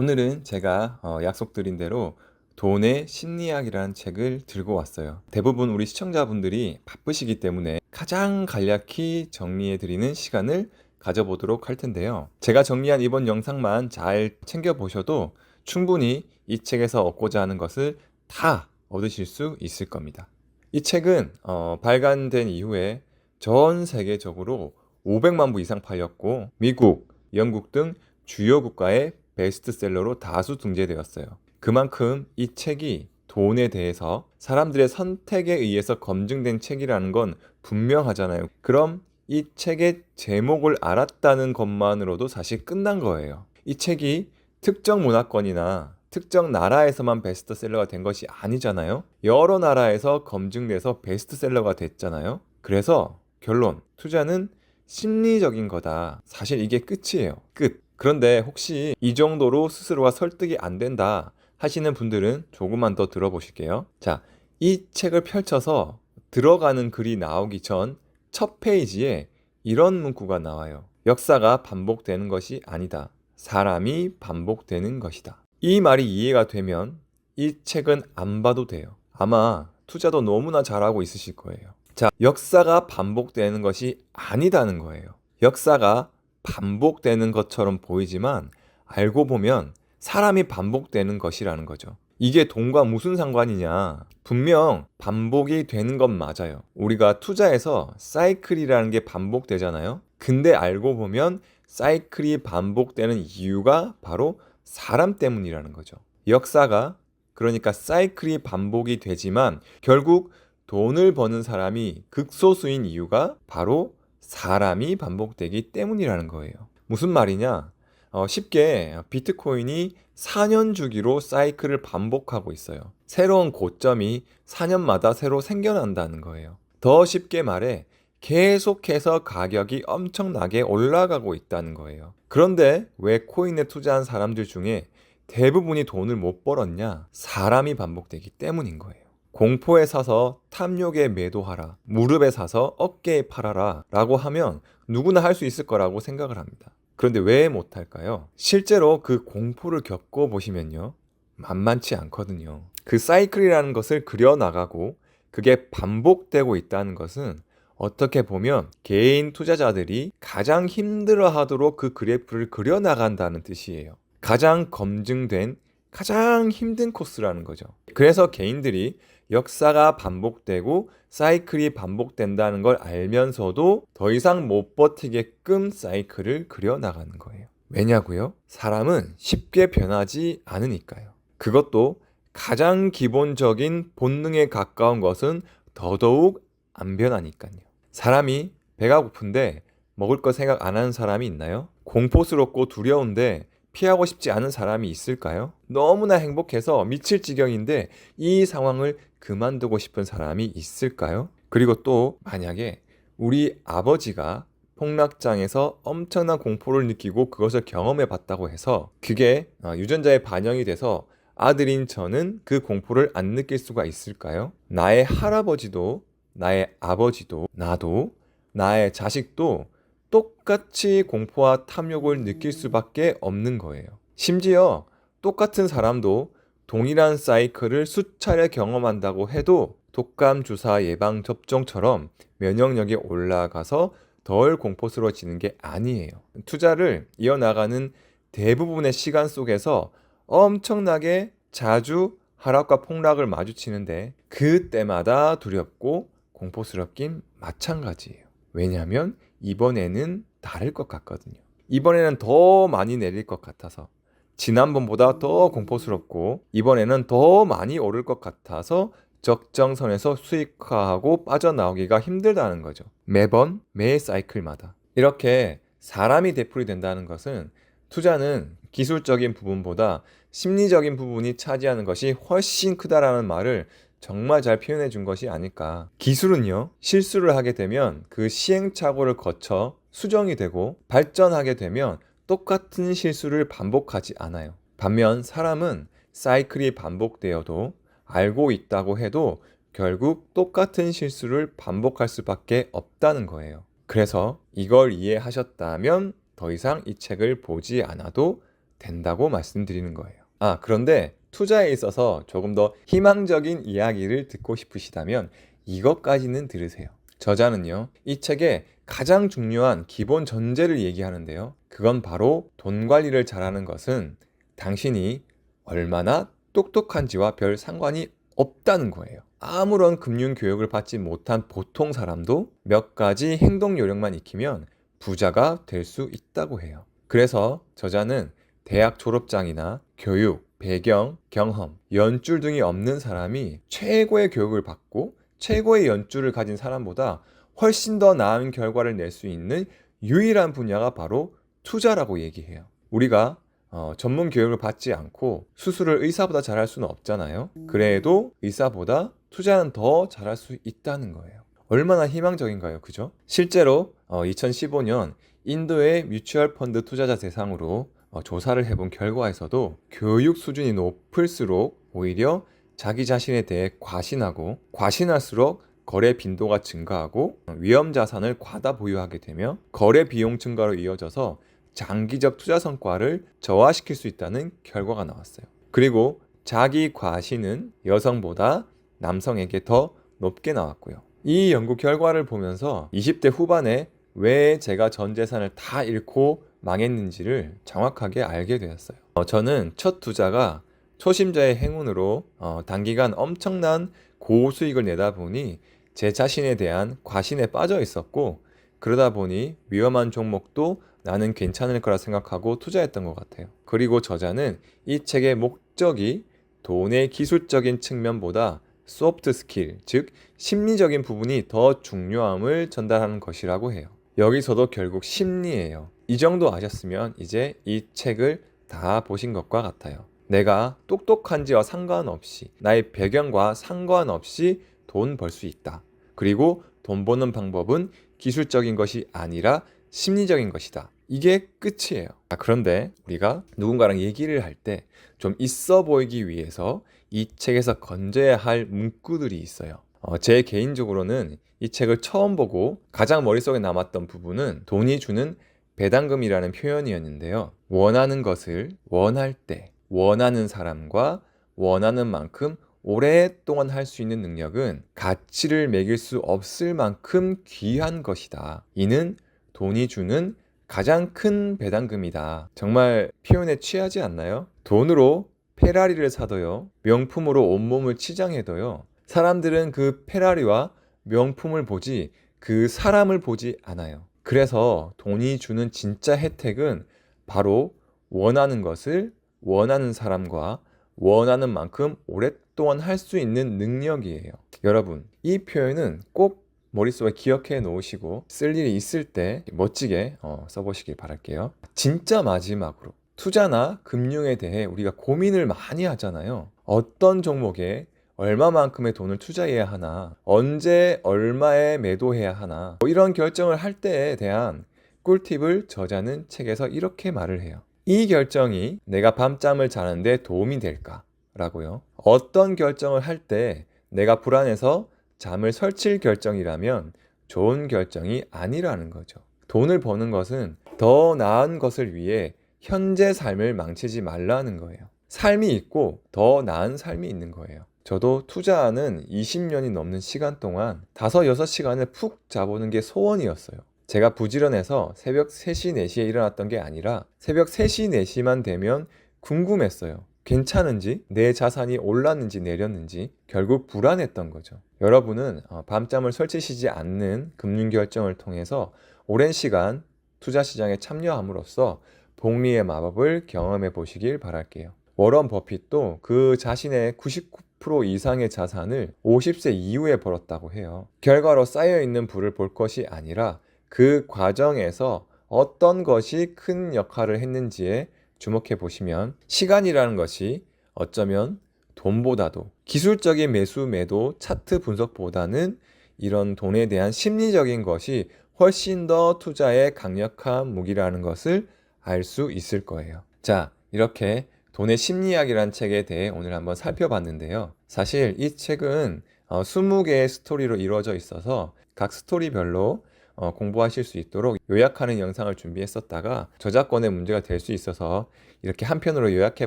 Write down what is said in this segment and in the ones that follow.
오늘은 제가 어, 약속드린 대로 돈의 심리학이라는 책을 들고 왔어요. 대부분 우리 시청자분들이 바쁘시기 때문에 가장 간략히 정리해 드리는 시간을 가져보도록 할 텐데요. 제가 정리한 이번 영상만 잘 챙겨보셔도 충분히 이 책에서 얻고자 하는 것을 다 얻으실 수 있을 겁니다. 이 책은 어, 발간된 이후에 전 세계적으로 500만 부 이상 팔렸고 미국, 영국 등 주요 국가의 베스트셀러로 다수 등재되었어요. 그만큼 이 책이 돈에 대해서 사람들의 선택에 의해서 검증된 책이라는 건 분명하잖아요. 그럼 이 책의 제목을 알았다는 것만으로도 사실 끝난 거예요. 이 책이 특정 문화권이나 특정 나라에서만 베스트셀러가 된 것이 아니잖아요. 여러 나라에서 검증돼서 베스트셀러가 됐잖아요. 그래서 결론, 투자는 심리적인 거다. 사실 이게 끝이에요. 끝. 그런데 혹시 이 정도로 스스로가 설득이 안 된다 하시는 분들은 조금만 더 들어보실게요. 자, 이 책을 펼쳐서 들어가는 글이 나오기 전 첫 페이지에 이런 문구가 나와요. 역사가 반복되는 것이 아니다. 사람이 반복되는 것이다. 이 말이 이해가 되면 이 책은 안 봐도 돼요. 아마 투자도 너무나 잘하고 있으실 거예요. 자, 역사가 반복되는 것이 아니다는 거예요. 역사가 반복되는 것처럼 보이지만 알고 보면 사람이 반복되는 것이라는 거죠. 이게 돈과 무슨 상관이냐? 분명 반복이 되는 건 맞아요. 우리가 투자에서 사이클이라는 게 반복되잖아요. 근데 알고 보면 사이클이 반복되는 이유가 바로 사람 때문이라는 거죠. 역사가 그러니까 사이클이 반복이 되지만 결국 돈을 버는 사람이 극소수인 이유가 바로 사람이 반복되기 때문이라는 거예요. 무슨 말이냐? 어, 쉽게 비트코인이 4년 주기로 사이클을 반복하고 있어요. 새로운 고점이 4년마다 새로 생겨난다는 거예요. 더 쉽게 말해 계속해서 가격이 엄청나게 올라가고 있다는 거예요. 그런데 왜 코인에 투자한 사람들 중에 대부분이 돈을 못 벌었냐? 사람이 반복되기 때문인 거예요. 공포에 사서 탐욕에 매도하라. 무릎에 사서 어깨에 팔아라. 라고 하면 누구나 할 수 있을 거라고 생각을 합니다. 그런데 왜 못할까요? 실제로 그 공포를 겪어 보시면요. 만만치 않거든요. 그 사이클이라는 것을 그려나가고 그게 반복되고 있다는 것은 어떻게 보면 개인 투자자들이 가장 힘들어 하도록 그 그래프를 그려나간다는 뜻이에요. 가장 검증된 가장 힘든 코스라는 거죠. 그래서 개인들이 역사가 반복되고 사이클이 반복된다는 걸 알면서도 더 이상 못 버티게끔 사이클을 그려나가는 거예요. 왜냐고요? 사람은 쉽게 변하지 않으니까요. 그것도 가장 기본적인 본능에 가까운 것은 더더욱 안 변하니까요. 사람이 배가 고픈데 먹을 거 생각 안 하는 사람이 있나요? 공포스럽고 두려운데 피하고 싶지 않은 사람이 있을까요? 너무나 행복해서 미칠 지경인데 이 상황을 그만두고 싶은 사람이 있을까요? 그리고 또 만약에 우리 아버지가 폭락장에서 엄청난 공포를 느끼고 그것을 경험해 봤다고 해서 그게 어, 유전자에 반영이 돼서 아들인 저는 그 공포를 안 느낄 수가 있을까요? 나의 할아버지도 나의 아버지도 나도 나의 자식도 똑같이 공포와 탐욕을 느낄 수밖에 없는 거예요. 심지어 똑같은 사람도 동일한 사이클을 수차례 경험한다고 해도 독감 주사 예방 접종처럼 면역력이 올라가서 덜 공포스러워지는 게 아니에요. 투자를 이어나가는 대부분의 시간 속에서 엄청나게 자주 하락과 폭락을 마주치는데 그때마다 두렵고 공포스럽긴 마찬가지예요. 왜냐하면 이번에는 다를 것 같거든요. 이번에는 더 많이 내릴 것 같아서 지난번보다 더 공포스럽고 이번에는 더 많이 오를 것 같아서 적정선에서 수익화하고 빠져나오기가 힘들다는 거죠. 매번 매 사이클마다 이렇게 사람이 되풀이 된다는 것은 투자는 기술적인 부분보다 심리적인 부분이 차지하는 것이 훨씬 크다라는 말을 정말 잘 표현해 준 것이 아닐까. 기술은요, 실수를 하게 되면 그 시행착오를 거쳐 수정이 되고 발전하게 되면 똑같은 실수를 반복하지 않아요. 반면 사람은 사이클이 반복되어도 알고 있다고 해도 결국 똑같은 실수를 반복할 수밖에 없다는 거예요. 그래서 이걸 이해하셨다면 더 이상 이 책을 보지 않아도 된다고 말씀드리는 거예요. 아, 그런데 투자에 있어서 조금 더 희망적인 이야기를 듣고 싶으시다면 이것까지는 들으세요. 저자는요, 이 책에 가장 중요한 기본 전제를 얘기하는데요. 그건 바로 돈 관리를 잘하는 것은 당신이 얼마나 똑똑한지와 별 상관이 없다는 거예요. 아무런 금융 교육을 받지 못한 보통 사람도 몇 가지 행동 요령만 익히면 부자가 될 수 있다고 해요. 그래서 저자는 대학 졸업장이나 교육, 배경, 경험, 연줄 등이 없는 사람이 최고의 교육을 받고 최고의 연줄을 가진 사람보다 훨씬 더 나은 결과를 낼 수 있는 유일한 분야가 바로 투자라고 얘기해요. 우리가 어, 전문 교육을 받지 않고 수술을 의사보다 잘할 수는 없잖아요. 그래도 의사보다 투자는 더 잘할 수 있다는 거예요. 얼마나 희망적인가요? 그죠? 실제로 어, 2015년 인도의 뮤추얼 펀드 투자자 대상으로 어, 조사를 해본 결과에서도 교육 수준이 높을수록 오히려 자기 자신에 대해 과신하고 과신할수록 거래 빈도가 증가하고 위험 자산을 과다 보유하게 되며 거래 비용 증가로 이어져서 장기적 투자 성과를 저하시킬 수 있다는 결과가 나왔어요. 그리고 자기 과신은 여성보다 남성에게 더 높게 나왔고요. 이 연구 결과를 보면서 20대 후반에 왜 제가 전 재산을 다 잃고 망했는지를 정확하게 알게 되었어요. 어, 저는 첫 투자가 초심자의 행운으로 어, 단기간 엄청난 고수익을 내다 보니 제 자신에 대한 과신에 빠져 있었고 그러다 보니 위험한 종목도 나는 괜찮을 거라 생각하고 투자했던 것 같아요. 그리고 저자는 이 책의 목적이 돈의 기술적인 측면보다 소프트 스킬, 즉 심리적인 부분이 더 중요함을 전달하는 것이라고 해요. 여기서도 결국 심리예요. 이 정도 아셨으면 이제 이 책을 다 보신 것과 같아요. 내가 똑똑한지와 상관없이 나의 배경과 상관없이 돈 벌 수 있다. 그리고 돈 버는 방법은 기술적인 것이 아니라 심리적인 것이다. 이게 끝이에요. 아, 그런데 우리가 누군가랑 얘기를 할 때 좀 있어 보이기 위해서 이 책에서 건져야 할 문구들이 있어요. 어, 제 개인적으로는 이 책을 처음 보고 가장 머릿속에 남았던 부분은 돈이 주는 배당금이라는 표현이었는데요. 원하는 것을 원할 때, 원하는 사람과 원하는 만큼 오랫동안 할 수 있는 능력은 가치를 매길 수 없을 만큼 귀한 것이다. 이는 돈이 주는 가장 큰 배당금이다. 정말 표현에 취하지 않나요? 돈으로 페라리를 사도요. 명품으로 온몸을 치장해도요. 사람들은 그 페라리와 명품을 보지 그 사람을 보지 않아요. 그래서 돈이 주는 진짜 혜택은 바로 원하는 것을 원하는 사람과 원하는 만큼 오랫동안 할 수 있는 능력이에요. 여러분, 이 표현은 꼭 머릿속에 기억해 놓으시고 쓸 일이 있을 때 멋지게 어, 써보시길 바랄게요. 진짜 마지막으로 투자나 금융에 대해 우리가 고민을 많이 하잖아요. 어떤 종목에 얼마만큼의 돈을 투자해야 하나, 언제 얼마에 매도해야 하나, 뭐 이런 결정을 할 때에 대한 꿀팁을 저자는 책에서 이렇게 말을 해요. 이 결정이 내가 밤잠을 자는데 도움이 될까? 라고요. 어떤 결정을 할 때 내가 불안해서 잠을 설칠 결정이라면 좋은 결정이 아니라는 거죠. 돈을 버는 것은 더 나은 것을 위해 현재 삶을 망치지 말라는 거예요. 삶이 있고 더 나은 삶이 있는 거예요. 저도 투자하는 20년이 넘는 시간 동안 5, 6시간을 푹 자보는 게 소원이었어요. 제가 부지런해서 새벽 3시, 4시에 일어났던 게 아니라 새벽 3시, 4시만 되면 궁금했어요. 괜찮은지, 내 자산이 올랐는지 내렸는지 결국 불안했던 거죠. 여러분은 어, 밤잠을 설치시지 않는 금융 결정을 통해서 오랜 시간 투자 시장에 참여함으로써 복리의 마법을 경험해 보시길 바랄게요. 워런 버핏도 그 자신의 99% 이상의 자산을 50세 이후에 벌었다고 해요. 결과로 쌓여 있는 부를 볼 것이 아니라 그 과정에서 어떤 것이 큰 역할을 했는지에 주목해 보시면 시간이라는 것이 어쩌면 돈보다도 기술적인 매수 매도 차트 분석보다는 이런 돈에 대한 심리적인 것이 훨씬 더 투자의 강력한 무기라는 것을 알 수 있을 거예요. 자, 이렇게 돈의 심리학이라는 책에 대해 오늘 한번 살펴봤는데요. 사실 이 책은 어, 20개의 스토리로 이루어져 있어서 각 스토리별로 어, 공부하실 수 있도록 요약하는 영상을 준비했었다가 저작권의 문제가 될 수 있어서 이렇게 한 편으로 요약해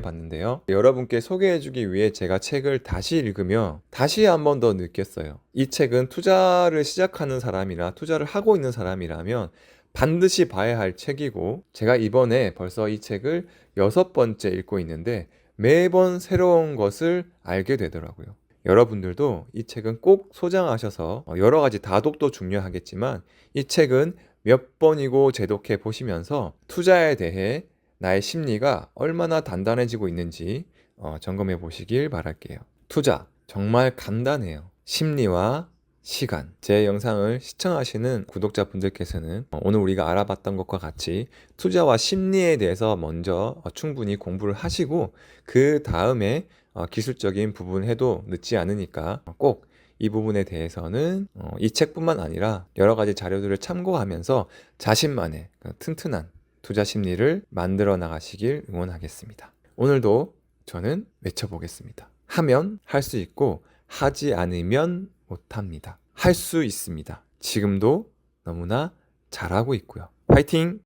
봤는데요. 여러분께 소개해 주기 위해 제가 책을 다시 읽으며 다시 한 번 더 느꼈어요. 이 책은 투자를 시작하는 사람이나 투자를 하고 있는 사람이라면 반드시 봐야 할 책이고 제가 이번에 벌써 이 책을 여섯 번째 읽고 있는데 매번 새로운 것을 알게 되더라고요. 여러분들도 이 책은 꼭 소장하셔서 어, 여러 가지 다독도 중요하겠지만 이 책은 몇 번이고 재독해 보시면서 투자에 대해 나의 심리가 얼마나 단단해지고 있는지 어, 점검해 보시길 바랄게요. 투자 정말 간단해요. 심리와 시간. 제 영상을 시청하시는 구독자분들께서는 어, 오늘 우리가 알아봤던 것과 같이 투자와 심리에 대해서 먼저 어, 충분히 공부를 하시고 그 다음에 어, 기술적인 부분 해도 늦지 않으니까 꼭 이 부분에 대해서는 어, 이 책뿐만 아니라 여러 가지 자료들을 참고하면서 자신만의 그 튼튼한 투자 심리를 만들어 나가시길 응원하겠습니다. 오늘도 저는 외쳐보겠습니다. 하면 할 수 있고 하지 않으면 못합니다. 할 수 있습니다. 지금도 너무나 잘하고 있고요. 화이팅!